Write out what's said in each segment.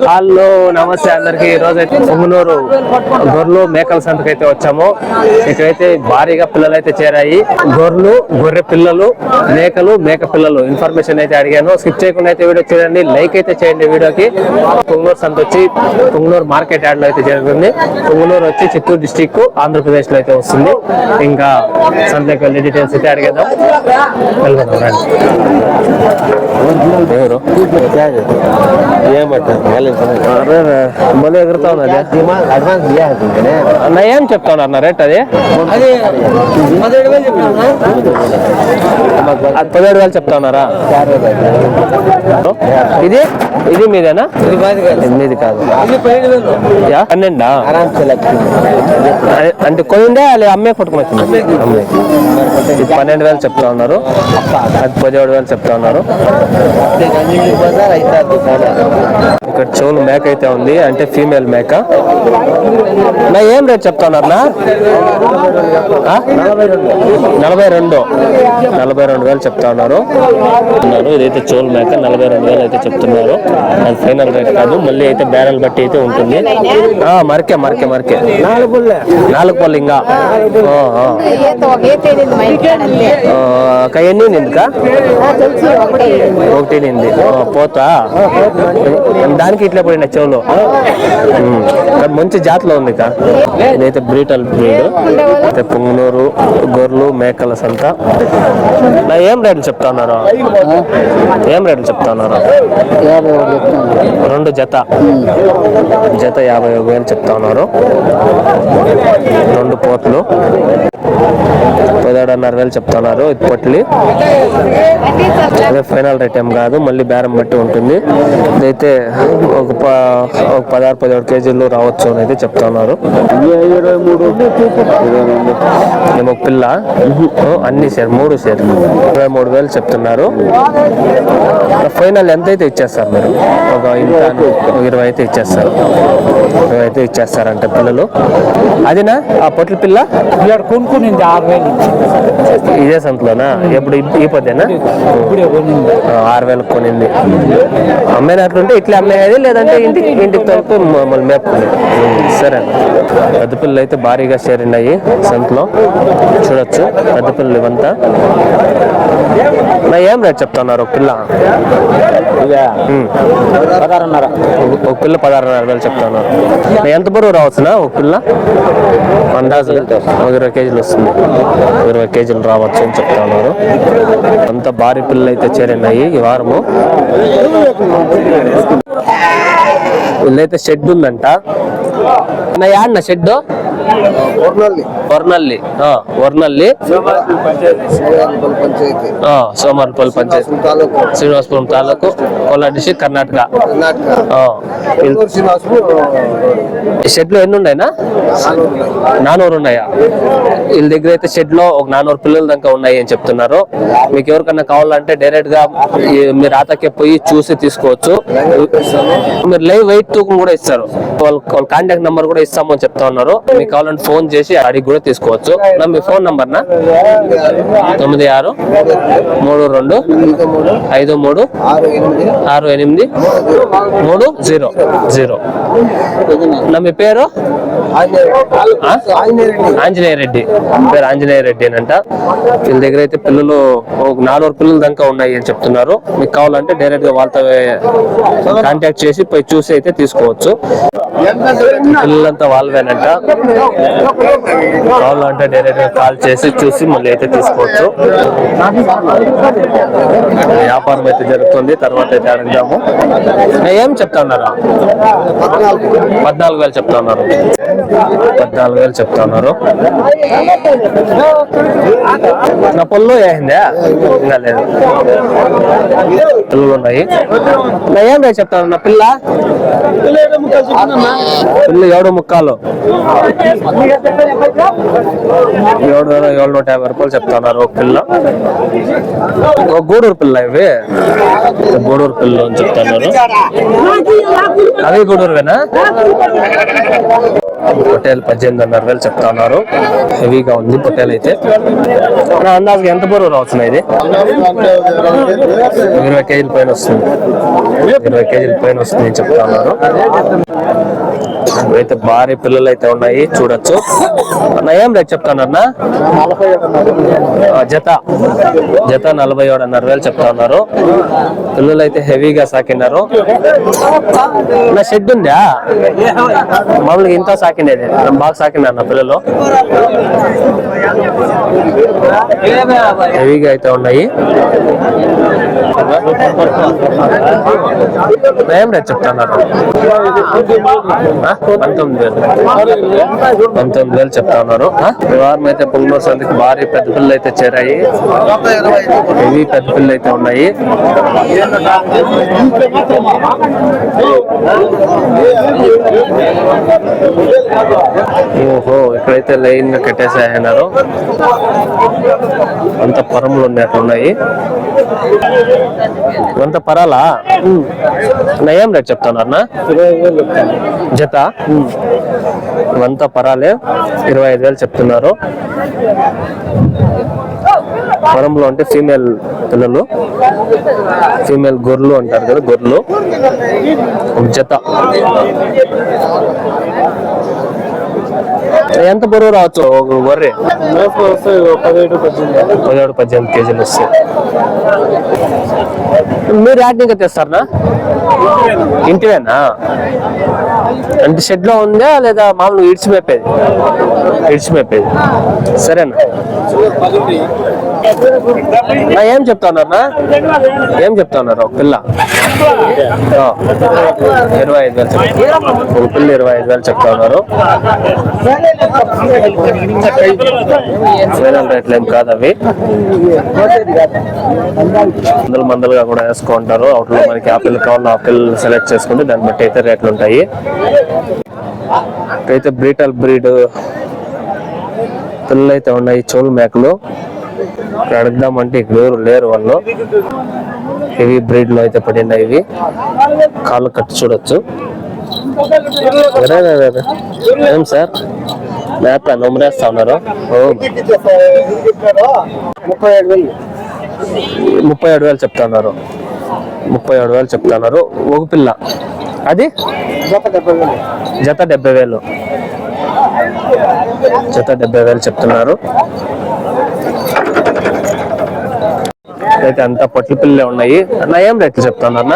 Hello నమస్తే అందరికి. ఈ రోజు అయితే పొంగునూరు గొర్రెలు మేకల సంతకు అయితే వచ్చాము. ఇక్కడైతే భారీగా పిల్లలు అయితే చేరాయి. గొర్రెలు గొర్రె పిల్లలు మేకలు మేక పిల్లలు ఇన్ఫర్మేషన్ అయితే అడిగాను. స్కిప్ చేయకుండా అయితే వీడియో చూడండి. లైక్ అయితే చేయండి వీడియోకి. పొంగునూరు సంత వచ్చి పొంగునూరు మార్కెట్ యాడ్లో అయితే జరుగుతుంది. పొంగునూరు వచ్చి చిత్తూరు డిస్టిక్ ఆంధ్రప్రదేశ్లో అయితే వస్తుంది. ఇంకా సంతకి వెళ్ళి డీటెయిల్స్ అయితే అడిగేద్దాం. వెళ్దాం రండి. ఎవరు? భలే ఎగురుతా ఉన్నది అడ్వాన్స్ ఏం చెప్తా ఉన్నారు రేట్ అది పదిహేడు వేలు చెప్తా ఉన్నారా. ఇది ఇది మీదేనా మీది కాదు పన్నెండా అంటే కొనిందే అది అమ్మే కొట్టుకుని అమ్మే ఇది పన్నెండు వేలు చెప్తా ఉన్నారు. అది పదిహేడు వేలు చెప్తా ఉన్నారు. ఇక్కడ చెవులు మేక అయితే ఉంది అంటే ఫీమేల్ మేక. నా ఏం రేట్ చెప్తా ఉన్నారు నా ఆ? నలభై రెండు. నలభై రెండు వేలు చెప్తా ఉన్నారు. ఉన్నారు ఇదైతే చోల్ మేక నలభై రెండు వేలు అయితే చెప్తున్నారు. అది ఫైనల్ రేట్ కాదు మళ్ళీ అయితే బ్యారల్ బట్టి అయితే ఉంటుంది. మరకే మరకే మరకే. నాలుగు పళ్ళు ఇంకా. ఎన్ని నిందికా ఒకటి. నింది పోతా? దానికి ఇట్లా పడిన చెవులు. మంచి జాతిలో ఉంది ఇదైతే బ్రీటల్ బ్రీడ్. అయితే పుంగనూరు గొర్రెలు మేకల సంత. నా ఏం రేట్లు చెప్తా ఉన్నారు? ఏం రేట్లు చెప్తా ఉన్నారు? రెండు జత. జత యాభై వేలు చెప్తా ఉన్నారు. రెండు పోట్లు. పదిహేడున్నర వేలు చెప్తున్నారు ఇది పొట్లి. అదే ఫైనల్ రేట్ ఏం కాదు మళ్ళీ బేరం బట్టి ఉంటుంది. ఇదైతే ఒక ప- ఒక పదహారు పదిహేడు కేజీలు రావచ్చు అని అయితే చెప్తున్నారు. ఏమో పిల్ల? అన్ని సార్ మూడు సార్ ఇరవై మూడు వేలు చెప్తున్నారు. ఫైనల్ ఎంత అయితే ఇచ్చేస్తారు మీరు? ఒక ఇరవై అయితే ఇచ్చేస్తారు. ఇరవై అయితే ఇచ్చేస్తారంటే పిల్లలు. అదినా? ఆ పొట్ల పిల్ల? ఇక్కడ కొనుక్కునింది ఆరు వేలు ఇదే సంతలోనా? ఎప్పుడు ఈ- పొద్దేనా? ఆరు వేలకు కొనింది అమ్మేనట్లుంటే ఇట్లా అమ్మేది లేదంటే ఇంటికి ఇంటికి తలుపు మమ్మల్ని మేపుకుంది సరే పెద్ద పిల్లలు అయితే భారీగా చేరినాయి సంతలో. చూడొచ్చు. పెద్ద పిల్లలు ఇవంతా. నా ఏం రేట్ చెప్తున్నారు? ఒక పిల్ల. పదహారున్నర. ఒక- పిల్ల పదహారున్నర వేలు చెప్తున్నారు. ఎంత బరువు రావచ్చునా ఒక పిల్ల అందాజు ఒక ఇరవై కేజీలు వస్తుంది. ఒక ఇరవై కేజీలు రావచ్చు అని చెప్తా ఉన్నారు అంత భారీ పిల్లలు అయితే చేరినాయి ఈ వారము. వీళ్ళైతే షెడ్ ఉందంట. నా షెడ్ వర్నల్లి. వర్నల్లి. సోమర్పల్లి పంచాయతీ. శ్రీనివాసపురం తాలూకు. కోలార్ డిస్టిక్ కర్ణాటక. కర్ణాటక. ఆ, వీళ్ళ- ఊరు శ్రీనివాసులు ఈ షెడ్లో ఎన్ని ఉన్నాయినా? నానూరు ఉన్నాయా. వీళ్ళ దగ్గర అయితే షెడ్లో ఒక నానూరు పిల్లల దాకా ఉన్నాయి అని చెప్తున్నారు. మీకు ఎవరికన్నా కావాలంటే డైరెక్ట్గా మీరు ఆతకే పోయి చూసి తీసుకోవచ్చు. మీరు లైవ్ వెయిట్ తూకం కూడా ఇస్తారు. వాళ్ళ వాళ్ళ కాంటాక్ట్ నెంబర్ కూడా ఇస్తామని చెప్తా ఉన్నారు. మీకు కావాలంటే ఫోన్ చేసి అడిగి కూడా తీసుకోవచ్చు. నా మీ ఫోన్ నంబర్ నా? తొమ్మిది ఆరు మూడు రెండు ఐదు మూడు ఆరు ఎనిమిది మూడు జీరో జీరో. నా మీ పేరు? ఆంజనేయ రెడ్డి. పేరు ఆంజనేయ రెడ్డి అంట. వీళ్ళ దగ్గర అయితే పిల్లలు ఒక నాలుగు పిల్లల దాకా ఉన్నాయి అని చెప్తున్నారు. మీకు కావాలంటే డైరెక్ట్గా వాళ్ళతో కాంటాక్ట్ చేసి పోయి చూసి అయితే తీసుకోవచ్చు. పిల్లలంతా వాళ్ళవేనంట. కావాలంటే డైరెక్ట్గా కాల్ చేసి చూసి మళ్ళీ అయితే తీసుకోవచ్చు. వ్యాపారం అయితే జరుగుతుంది. తర్వాత అయితే అడుగుదాము. ఏం చెప్తా ఉన్నారా? పద్నాలుగు వేలు చెప్తా ఉన్నారు. పద్నాలుగు వేలు చెప్తా ఉన్నారు. నా పొల్లు ఏందా ఇంకా లేదు. పిల్లలు ఉన్నాయి. ఏం రేట్ చెప్తాను నా పిల్ల? పిల్ల ఏడు ముక్కాలు. ఏడు వేల ఏడు నూట యాభై రూపాయలు చెప్తున్నారు ఒక పిల్ల. ఒక గూడూరు పిల్ల ఇవి. గూడూరు పిల్ల అని చెప్తున్నారు అవి గూడూరువేనా? పొట్టేలు పద్దెనిమిదిన్నర వేలు చెప్తా ఉన్నారు. హెవీగా ఉంది పొట్టేలు అయితే. నా అందాజుగా ఎంత బరువు రావచ్చు ఇది? ఇరవై కేజీల పైన వస్తుంది. ఇరవై కేజీల పైన వస్తుంది అని చెప్తా ఉన్నారు. అయితే భారీ పిల్లలు అయితే ఉన్నాయి చూడొచ్చు. అన్న ఏం రేట్ చెప్తానన్నా జత. జత నలభై ఏడున్నర వేలు చెప్తా ఉన్నారు. పిల్లలు అయితే హెవీగా సాకినారు. నా షెడ్ ఉందా? మామూలుగా ఇంత సాకిండేది బాగా సాకినారు నా పిల్లలు. హెవీగా అయితే ఉన్నాయి. ఏం రేట్ చెప్తున్నారు. ఆ? పంతొమ్మిది వేలు. పంతొమ్మిది వేలు చెప్తా ఉన్నారు వారం అయితే సందికి భారీ పెద్ద పిల్లలు అయితే చేరాయి. ఇవి పెద్ద పిల్లలు అయితే ఉన్నాయి. ఓహో ఇక్కడైతే లైన్గా కట్టేసాయన్నారు అంత పరములు ఉన్నాయి అంత పరాలా? నా ఏం రేట్ చెప్తున్నారు జత? ఇవంతా పరాలే. ఇరవై ఐదు వేలు చెప్తున్నారు. వరంలో అంటే ఫీమేల్ పిల్లలు ఫీమేల్ గొర్రెలు అంటారు కదా గొర్రెలు. జత. ఎంత బరువు రావచ్చు? ఒక గొర్రె? పదిహేడు పద్దెనిమిది పదిహేడు పద్దెనిమిది కేజీలు వస్తాయి. మీరు యాక్టింగ్ తెస్తారనా ఇంటివేనా? అంటే షెడ్లో ఉందా లేదా మామూలుగా ఇడ్చి మేపేది ఇడ్చి మేపేది సరేనా? ఏం చెప్తానన్నా? ఏం చెప్తున్నారు ఒక పిల్ల. ఇరవై ఐదు వేలు చెప్తా. ఒక పిల్ల ఇరవై ఐదు వేలు చెప్తా ఉన్నారు. రేట్లు ఏం కాదు అవి. మందులు మందలుగా కూడా వేసుకుంటారు. అవుట్లో మనకి ఆపిల్ కావాలి ఆపిల్ సెలెక్ట్ చేసుకుంటే దాన్ని బట్టి అయితే రేట్లు ఉంటాయి. అయితే బ్రీటల్ బ్రీడ్ పిల్లలు అయితే ఉన్నాయి చోలు మేకలు. ఇక్కడ అడుగుదామంటే ఎవరు లేరు వాళ్ళు. హెవీ బ్రీడ్లో అయితే పడిన ఇవి. కాళ్ళు కట్టి చూడొచ్చు. ఏం సార్? మేత నొమ్మరేస్తా ఉన్నారు ముప్పై ఏడు వేలు ముప్పై ఏడు వేలు చెప్తున్నారు ముప్పై ఏడు వేలు చెప్తున్నారు ఒక పిల్ల. అది? జత వేలు జత డెబ్బై వేలు. జత డెబ్బై వేలు చెప్తున్నారు. అయితే అంతా పొట్ల పిల్లలే ఉన్నాయి. అన్న ఏం రేట్లు చెప్తాను అన్న?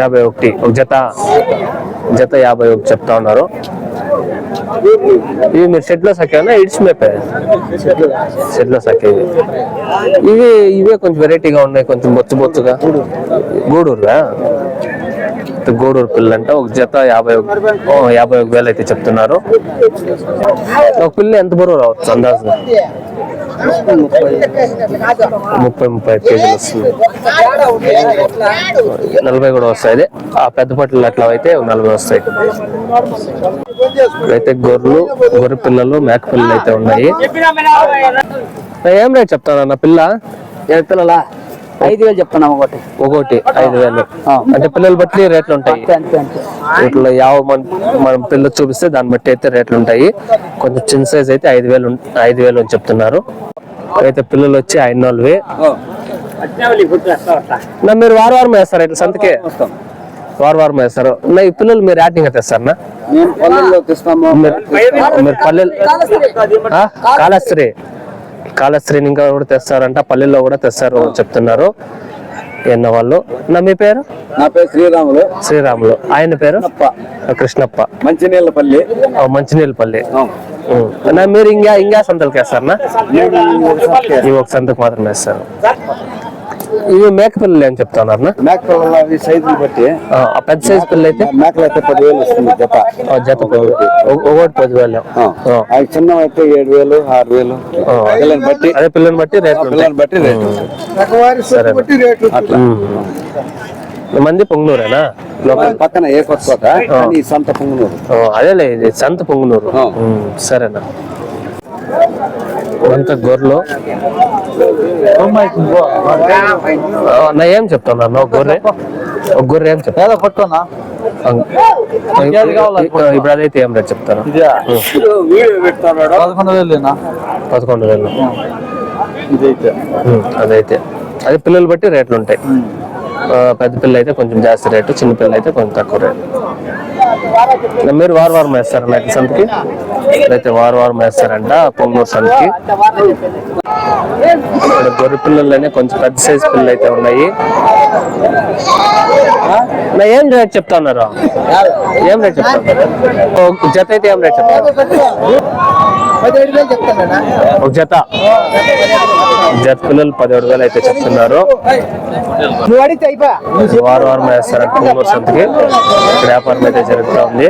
యాభై ఒకటి. ఒక జత. జత యాభై ఒకటి చెప్తా ఉన్నారు. ఇవి మీరు షెడ్లో సకేనా ఇడ్స్ మేపే. షెడ్లో సకేవి ఇవి ఇవే కొంచెం వెరైటీగా ఉన్నాయి కొంచెం బొచ్చు బొచ్చుగా. గూడూరుగా గూడూరు పిల్లంట. ఒక జత యాభై ఒక యాభై ఒక వేలు అయితే చెప్తున్నారు. ఒక పిల్ల ఎంత బరువు రావచ్చు అందాజుగా? ముప్పై ముప్పై ఐదు కేజీలు వస్తుంది. నలభై కూడా వస్తాయి. అదే ఆ పెద్ద పట్లు అట్లా అయితే నలభై వస్తాయి. అయితే గొర్రెలు గొర్రె పిల్లలు మేక పిల్లలు అయితే ఉన్నాయి. ఏం రేట్ చెప్తానన్న పిల్ల? పిల్లలా? ఐదు వేలు చెప్తున్నాం ఒకటి. ఒకటి ఐదు వేలు. అంటే పిల్లలు బట్టి రేట్లు ఉంటాయి. ఇట్లా యావ మన మనం పిల్ల చూపిస్తే దాన్ని బట్టి అయితే రేట్లు ఉంటాయి. కొంచెం చిన్న సైజ్ అయితే ఐదు వేలు ఐదు వేలు అని చెప్తున్నారు. అయితే పిల్లలు వచ్చి ఐదు నాలుగు నా మీరు వారం వారం వేస్తారు ఇట్లా సంతకే? వారం వారం వేస్తారు. నా ఈ పిల్లలు మీరు యాటింగ్ తెస్తారా తెస్తాము. మీరు పల్లెలు? కాళహస్త్రి కాళహస్త్రి ఇంకా కూడా తెస్తారంట పల్లెల్లో కూడా తెస్తారు చెప్తున్నారు. ఎన్న వాళ్ళు? నా మీ పేరు? నా పేరు శ్రీరాములు. శ్రీరాములు. ఆయన పేరు? కృష్ణప్ప. మంచినీళ్ళపల్లి. ఆ, మంచినీళ్ళపల్లి మీరు ఇంకా ఇంకా సంతలకి వేస్తారా ఇవి ఒక సంతకు మాత్రం వేస్తారు. ఇవి మేక పిల్లలు ఏం చెప్తున్నారు మేకల అవి సైజులు బట్టి. పెద్ద సైజ్ పిల్ల అయితే మేకలు అయితే పదివేలు వస్తుంది జత. జత ఒకటి. పదివేలు. అవి చిన్నవి అయితే ఏడు వేలు ఆరు వేలు. పిల్లని బట్టి. అదే పిల్లని బట్టి రేట్లు పిల్లని బట్టి రేటు సరే. అట్లా. మంది పొంగునూరేనా? పక్కన ఏ కొత్త ఈ సంత పొంగునూరు. ఆ, అదేలే ఇది సంత పొంగునూరు. సరేనా. అంత గొర్రెలు. నా ఏం చెప్తున్నారు? నా గొర్రె? ఒక గొర్రె ఏం చెప్తా ఏదో పట్టుకోనా ఇప్పుడు అదైతే ఏం రేట్ చెప్తాను పదకొండు వేలు. పదకొండు అదైతే. అది పిల్లలు బట్టి రేట్లు ఉంటాయి. పెద్ద పిల్ల అయితే కొంచెం జాస్తి రేటు చిన్న పిల్ల అయితే కొంచెం తక్కువ రేటు. మీరు వారం వారం వేస్తారు నాకు సంతకి? అయితే వారం వారం వేస్తారంట పొంగూరు సంతకి. ఇక్కడ గొర్రె పిల్లలనే కొంచెం పెద్ద సైజ్ పిల్లలు అయితే ఉన్నాయి. నా ఏం రేట్ చెప్తా ఉన్నారు ఏం రేట్ చెప్తా జత అయితే ఏం రేట్ చెప్తారు? చెప్తాను ఒక జత. జత పిల్లలు పదిహేడు వేలు అయితే చెప్తున్నారు. వారం వారం వేస్తారు సంతకి వ్యాపారం అయితే జరుగుతూ ఉంది.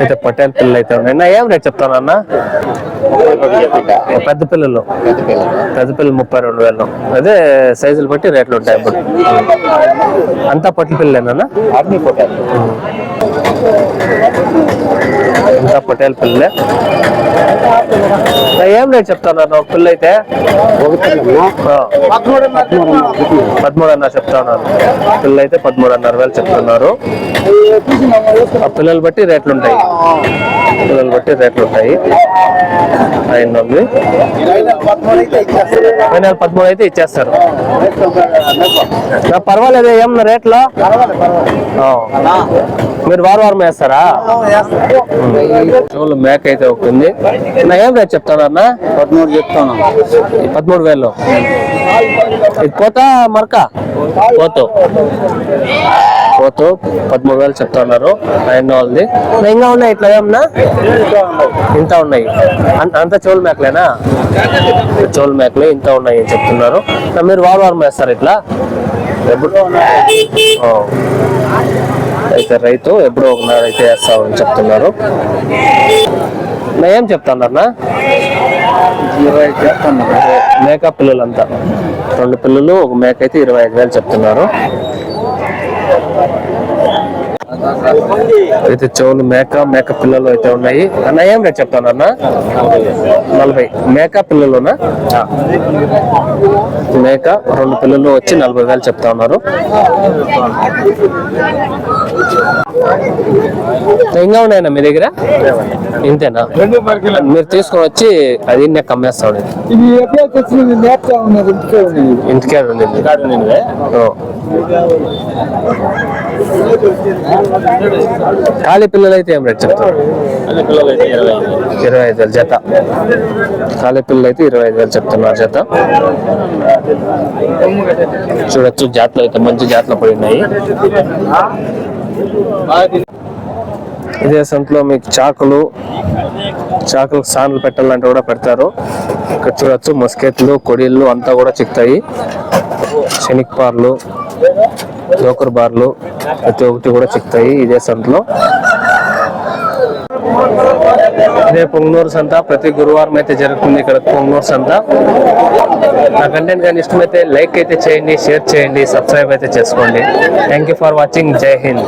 అయితే పటేల్ పిల్లలు అయితే ఉన్నాయి. నా ఏం రేట్ చెప్తాను అన్న? పెద్ద పిల్లలు. పెద్ద పిల్లలు ముప్పై రెండు వేలు. అదే సైజులు బట్టి రేట్లు ఉంటాయి ఇప్పుడు. అంతా పట్ల పిల్లలేనా కదా పటేల్ పిల్లలే. ఏం రేట్ చెప్తాను ఒక పిల్ల అయితే పదమూడు అన్నారు చెప్తా ఉన్నారు పిల్లలు అయితే పదమూడున్నర వేలు చెప్తున్నారు. ఆ పిల్లలు బట్టి రేట్లు ఉంటాయి బట్టి రేట్లు ఉంటాయి ఆయన ఉంది. ఫైనల్ పదమూడు అయితే ఇచ్చేస్తారు. పర్వాలేదు ఏమన్నా రేట్లో. మీరు వారం వారం వేస్తారా? చెవులు మేక అయితే ఒకటి ఉంది. నా ఏం రేట్ చెప్తాను అన్న? పదమూడు చెప్తాను. పదమూడు వేలు. ఇది పోతా మరక? పోతు పోతు పదమూడు వేలు చెప్తా ఉన్నారు ఆయన వాళ్ళది. నా ఇంకా ఉన్నాయి ఇట్లా ఏమన్నా ఇంత ఉన్నాయి. అంత అంత చెవులు మేకలేనా? చెవులు మేకలే ఇంత ఉన్నాయి అని చెప్తున్నారు. నా మీరు వారం వారం వేస్తారు ఇట్లా? ఎప్పుడు. అయితే రైతు ఎప్పుడో ఒకనాడు అయితే వేస్తామని చెప్తున్నారు. నా ఏం చెప్తాను ఇరవై చెప్తాను మేక పిల్లలంతా. రెండు పిల్లలు ఒక మేక అయితే ఇరవై ఐదు వేలు చెప్తున్నారు. అయితే చెవులు మేక మేక పిల్లలు అయితే ఉన్నాయి. అన్న ఏం రేట్ చెప్తాను అన్న? నలభై. మేక పిల్లలునా? మేక రెండు పిల్లలు వచ్చి నలభై వేలు చెప్తా ఉన్నారు. ఇంకా ఉన్నాయన్నా మీ దగ్గర? ఇంతేనా? మీరు తీసుకొని వచ్చి అది నెక్ అమ్మేస్తా ఉండేది ఇంటికే ఉండింది ఓ. ఖాళీ పిల్లలు అయితే ఏం రేట్ చెప్తారు? ఇరవై ఐదు వేలు. జత. ఖాళీ పిల్లలు అయితే ఇరవై ఐదు వేలు చెప్తున్నారు జత. చూడొచ్చు జాతలు అయితే మంచి జాతలు పడినాయి ఇదే సంతలో మీకు చాకులు చాకులు సాన్లు పెట్టాలంటే కూడా పెడతారు. ఇక్కడ చూడొచ్చు మస్కెట్లు కొడిళ్ళు అంతా కూడా చిక్తాయి శనిక్పార్లు జోకర్ బార్లు ప్రతి ఒక్కటి కూడా చిక్తాయి ఇదే సంతలో. ఇదే పొంగనూరు సంత. ప్రతి గురువారం అయితే జరుగుతుంది ఇక్కడ పొంగనూరు సంత. నా కంటెంట్ కానీ ఇష్టమైతే లైక్ అయితే చేయండి షేర్ చేయండి సబ్స్క్రైబ్ అయితే చేసుకోండి. థ్యాంక్ యూ ఫర్ వాచింగ్ జై హింద్